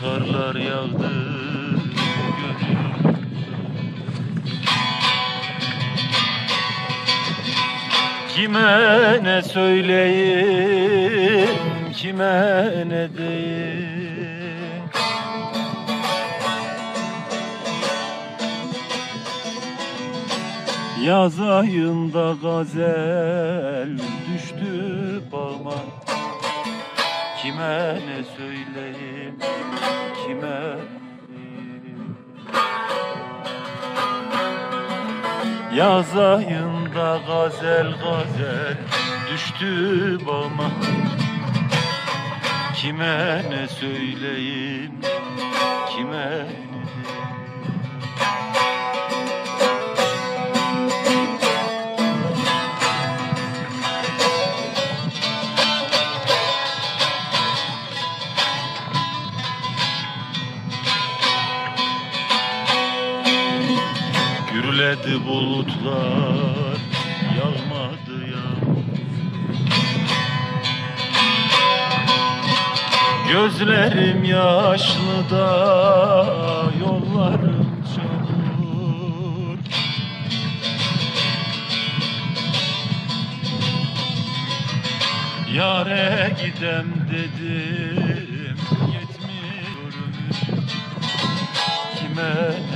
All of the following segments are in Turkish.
kar yağdı gönül Kime ne söyleyeyim, kime ne diyeyim? Yaz ayında gazel düştü bağıma Kime ne söyleyeyim, kime Yaz ayında gazel gazel düştü bağıma Kime ne söyleyeyim, kime ne diyeyim Gürledi bulutlar yağmadı ya Gözlerim yaşlı da yollarım çamur. Yare gidem dedim yetmiyor ömür Kime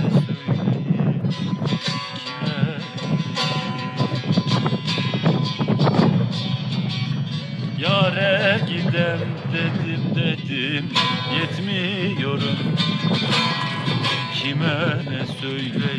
gidem dedim dedim yetmiyorum. Kime ne söyleyeyim